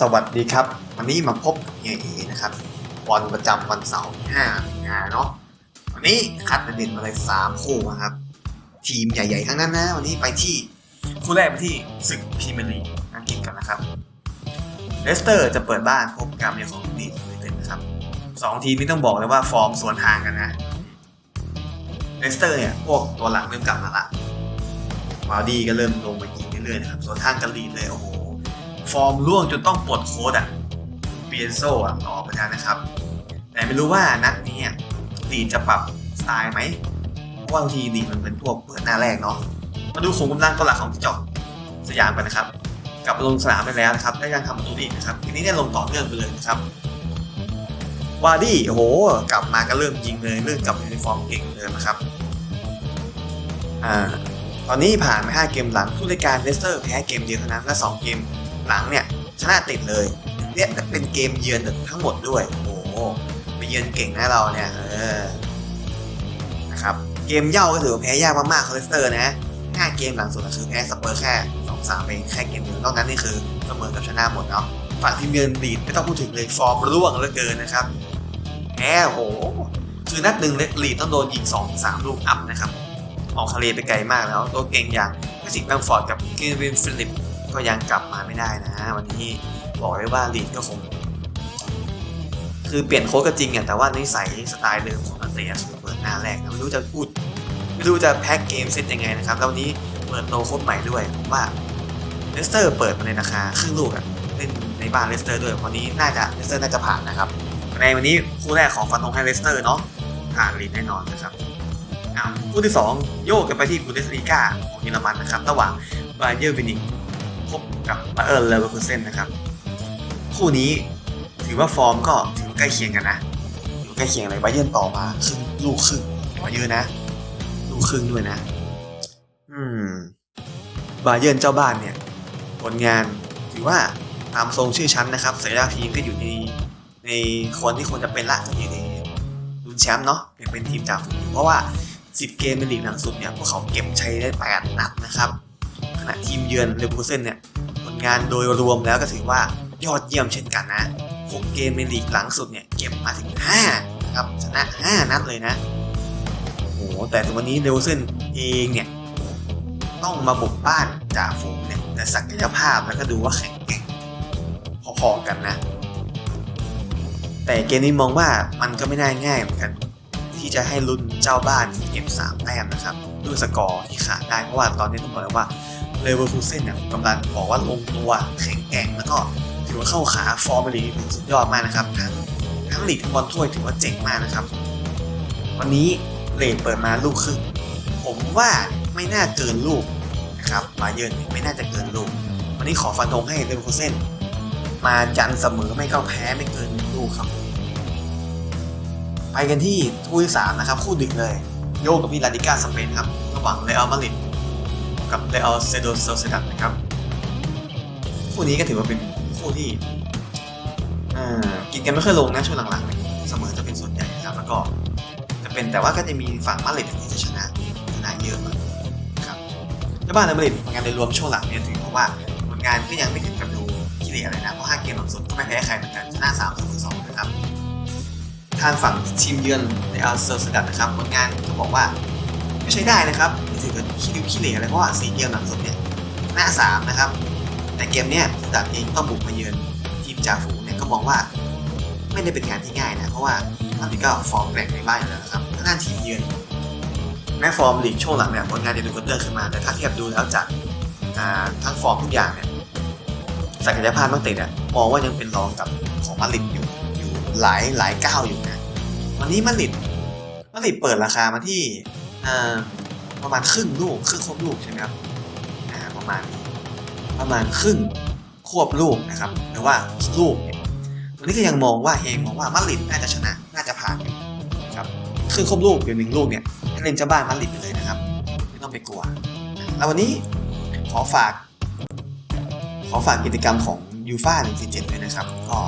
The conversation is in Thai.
สวัสดีครับ วันนี้มาพบกับเฮียเอนะครับวันประจำวันเสาร์ที่5มีนาเนาะวันนี้คัดประเด็นมาเลยสามคู่นะครับ ทีมใหญ่ๆทั้งนั้นนะ วันนี้ไปที่คู่แรกไปที่ศึกพรีเมียร์ลีกอังกฤษกันนะครับเลสเตอร์จะเปิดบ้านพบกับเมียของลีดไนเต็ดนะครับสองทีมนี้ต้องบอกเลยว่าฟอร์มสวนทางกันนะเลสเตอร์เนี่ยพวกตัวหลังเริ่มกลับมาละวาดีก็เริ่มลงมายิงเรื่อยๆนะครับส่วนทางกันลีดเลยโอ้โห ฟอร์มร่วงจนต้องปลดโค้ดอะเปียนโซอะออกไปแล้วนะครับ แต่ไม่รู้ว่านัดนี้อะลีจะปรับสไตล์ไหมเพราะว่าบางทีลีมันเป็นพวกเปิดหน้าแรกเนาะมาดูขุมกำลังตัวหลักของที่จอกสยามกันนะครับ กลับลงสนามไปแล้วนะครับได้ยังทำประตูด้อีกนะครับทีนี้เนี่ยลงต่อเนื่องไปเลยนะครับวาร์ดี้โอ้โห กลับมาก็เริ่มยิงเลยเริ่มกลับมาในฟอร์มเก่งเลยนะครับอ่าตอนนี้ผ่านมา5เกมหลังผู้รายการเลสเตอร์แพ้เกมเดียวเท่านั้นและ2เกม หลังเนี่ยชนะติดเลย เนี่ยเป็นเกมเยือนทั้งหมดด้วย โอ้โหไปเยือนเก่งนะเราเนี่ยเออนะครับเกมเย่าก็ถือว่าแพ้ยากมากๆคอเลสเตอร์นะห้าเกมหลังสุดก็คือแพ้สเปอร์แค่สองสามเองแค่เกมเดียวนอกนั้นนี่คือเสมอกับชนะหมดเนาะฝั่งทีมเยือนลีดไม่ต้องพูดถึงเลยฟอร์มร่วงเหลือเกินนะครับแพ้โอ้โหคือนัดหนึ่งลีดต้องโดนยิงสองสามลูกอัพนะครับออกทะเลไปไกลมากแล้ว ตัวเก่งอย่างพิสิกแบงฟอร์ดกับเกวินฟิลิป ก็ยังกลับมาไม่ได้นะวันนี้บอกเลยว่าลีดก็คง คือเปลี่ยนโค้ชก็จริงอะแต่ว่านิสัยสไตล์เดิมของนักเตะคือเปิดหน้าแรกนะไม่รู้จะพูดไม่รู้จะแพ็กเกมเซตยังไงนะครับแล้ววันนี้เปิดโตโค้ชใหม่ด้วยผมว่าเลสเตอร์เปิดมาในราคาครึ่งลูกอะเล่นในบ้านเลสเตอร์ด้วยวันนี้น่าจะเลสเตอร์น่าจะผ่านนะครับในวันนี้คู่แรกของฟันธงให้เลสเตอร์เนาะผ่านลีดแน่นอนนะครับคู่ที่สองโยกกันไปที่บูเดสลีกาของเยอรมันนะครับ ระหว่างบาเยอร์มินิก พบกับมาเอิร์เลเวอร์คูเซนนะครับ คู่นี้ถือว่าฟอร์มก็ถือใกล้เคียงกันนะถือใกล้เคียงเลยบาเยิร์นต่อมาครึ่งลูกครึ่งต่อเยอะนะ ลูกครึ่งด้วยนะ อืมบาเยิร์นเจ้าบ้านเนี่ย ผลงานถือว่าตามทรงชื่อชั้นนะครับสัญญาทีมก็อยู่ในในคนที่ควรจะเป็นละอยู่ในลุ้นแชมป์เนาะยังเป็นทีมจากฝูงอยู่เพราะว่า 10 เกมในลีกหลังสุดเนี่ยพวกเขาเก็บชัยได้8นัดนะครับ ณะทีมเยือนเลเวอร์คูเซนเนี่ยผลงานโดยรวมแล้วก็ถือว่ายอดเยี่ยมเช่นกันนะ 6 เกมในลีกหลังสุดเนี่ยเก็บมาถึง5นะครับชนะ 5 นัดเลยนะ โอ้โห แต่ถึงวันนี้เลเวอร์คูเซนเองเนี่ยต้องมาบุกบ้านจ่าฝูงเนี่ยแต่ศักยภาพแล้วก็ดูว่าแข็งแกร่งพอๆกันนะ แต่เกมนี้มองว่ามันก็ไม่น่าง่ายเหมือนกัน ที่จะให้ลุ้นเจ้าบ้านเก็บ3แต้มนะครับด้วยสกอร์ที่ขาดได้เพราะว่าตอนนี้ต้องบอกเลยว่า เลเวอร์คูเซนเนี่ยกำลังบอกว่าลงตัวแข็งแกร่งแล้วก็ถือว่าเข้าขาฟอร์มลีกสุดยอดมากนะครับ ทั้งทั้งลีกทั้งบอลถ้วยถือว่าเจ๋งมากนะครับ วันนี้เลนเปิดมาลูกครึ่งผมว่าไม่น่าเกินลูกนะครับบาเยิร์นไม่น่าจะเกินลูก วันนี้ขอฟันธงให้เลเวอร์คูเซนมายันเสมอไม่ก็แพ้ไม่เกินลูกครับ ไปกันที่คู่ที่สามนะครับคู่ดึกเลย โยกกับมิลานิก้าสเปนครับระหว่างเรอัลมาดริด กับเรอัลเซโดโซเซดัดนะครับ คู่นี้ก็ถือว่าเป็นคู่ที่อ่ากินกันไม่ค่อยลงนะช่วงหลังๆ เสมอจะเป็นส่วนใหญ่ครับแล้วก็จะเป็นแต่ว่าก็จะมีฝั่งมาดริดที่จะชนะชนะเยอะมากครับแล้วบ้านอัลมาดริดผลงานโดยรวมช่วงหลังเนี่ยถือว่าผลงานก็ยังไม่ถึงกับดูขี้เหร่อะไรนะเพราะห้าเกมหลังสุดก็ไม่แพ้ใครเหมือนกันชนะสามเสมอสองนะครับทางฝั่งทีมเยือนในอัลเซอร์สกัดนะครับผลงานก็บอกว่าไม่ใช่ได้นะครับ ถือกับขี้ริ้วขี้เหร่อะไรเพราะว่าสีเกมหลังสุดเนี่ยหน้าสามนะครับ แต่เกมเนี้ยสกัดเองต้องบุกมาเยือนทีมจ่าฝูงเนี่ยก็มองว่าไม่ได้เป็นงานที่ง่ายนะเพราะว่าตอนนี้ก็ฟอร์มแกร่งในบ้านอยู่แล้วนะครับทางด้านทีมเยือนแม้ฟอร์มลีกช่วงหลังเนี่ยผลงานจะดูกระเตื้องขึ้นมาแต่ถ้าเทียบดูแล้วจากทั้งฟอร์มทุกอย่างเนี่ยศักยภาพนักเตะเนี่ยมองว่ายังเป็นรองกับของมาริดอยู่อยู่หลายหลายก้าวอยู่นะวันนี้มาริดมาริดเปิดราคามาที่อ่า ประมาณครึ่งลูกครึ่งควบลูกใช่ไหมครับประมาณนี้ประมาณครึ่งควบลูกนะครับหรือว่าลูกเนี่ยวันนี้ก็ยังมองว่าเฮงมองว่ามาดริดน่าจะชนะน่าจะผ่านครับครึ่งควบลูกเดี๋ยวหนึ่งลูกเนี่ยเล่นเจ้าบ้านมาดริดไปเลยนะครับไม่ต้องไปกลัวแล้ววันนี้ขอฝาก ขอฝากกิจกรรมของยูฟ่า147ด้วยนะครับก็